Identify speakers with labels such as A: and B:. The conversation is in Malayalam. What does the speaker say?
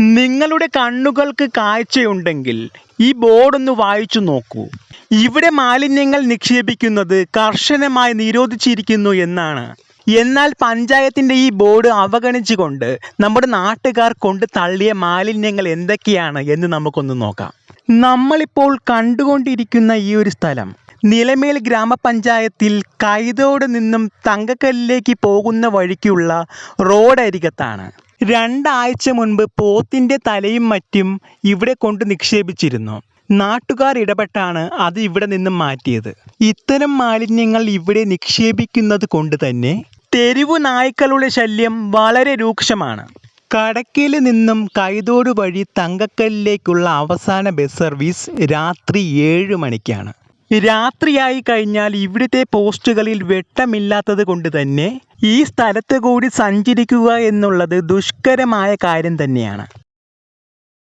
A: നിങ്ങളുടെ കണ്ണുകൾക്ക് കാഴ്ചയുണ്ടെങ്കിൽ ഈ ബോർഡൊന്ന് വായിച്ചു നോക്കൂ. ഇവിടെ മാലിന്യങ്ങൾ നിക്ഷേപിക്കുന്നത് കർശനമായി നിരോധിച്ചിരിക്കുന്നു എന്നാണ്. എന്നാൽ പഞ്ചായത്തിന്റെ ഈ ബോർഡ് അവഗണിച്ചുകൊണ്ട് നമ്മുടെ നാട്ടുകാർ കൊണ്ട് തള്ളിയ മാലിന്യങ്ങൾ എന്തൊക്കെയാണ് എന്ന് നമുക്കൊന്ന് നോക്കാം. നമ്മളിപ്പോൾ കണ്ടുകൊണ്ടിരിക്കുന്ന ഈ ഒരു സ്ഥലം നിലമേൽ ഗ്രാമപഞ്ചായത്തിൽ കൈതോട് നിന്നും തങ്കക്കല്ലിലേക്ക് പോകുന്ന വഴിക്കുള്ള റോഡരികത്താണ്. രണ്ടാഴ്ച മുൻപ് പോത്തിന്റെ തലയും മറ്റും ഇവിടെ കൊണ്ട് നിക്ഷേപിച്ചിരുന്നു. നാട്ടുകാർ ഇടപെട്ടാണ് അത് ഇവിടെ നിന്നും മാറ്റിയത്. ഇത്തരം മാലിന്യങ്ങൾ ഇവിടെ നിക്ഷേപിക്കുന്നത് കൊണ്ട് തന്നെ തെരുവു നായ്ക്കളുടെ ശല്യം വളരെ രൂക്ഷമാണ്. കടക്കിൽ നിന്നും കൈതോട് വഴി തങ്കക്കല്ലിലേക്കുള്ള അവസാന ബസ് സർവീസ് രാത്രി ഏഴ് മണിക്കാണ്. രാത്രിയായി കഴിഞ്ഞാൽ ഇവിടുത്തെ പോസ്റ്റുകളിൽ വെട്ടമില്ലാത്തത് കൊണ്ട് തന്നെ ഈ സ്ഥലത്ത് കൂടി സഞ്ചരിക്കുക എന്നുള്ളത് ദുഷ്കരമായ കാര്യം തന്നെയാണ്.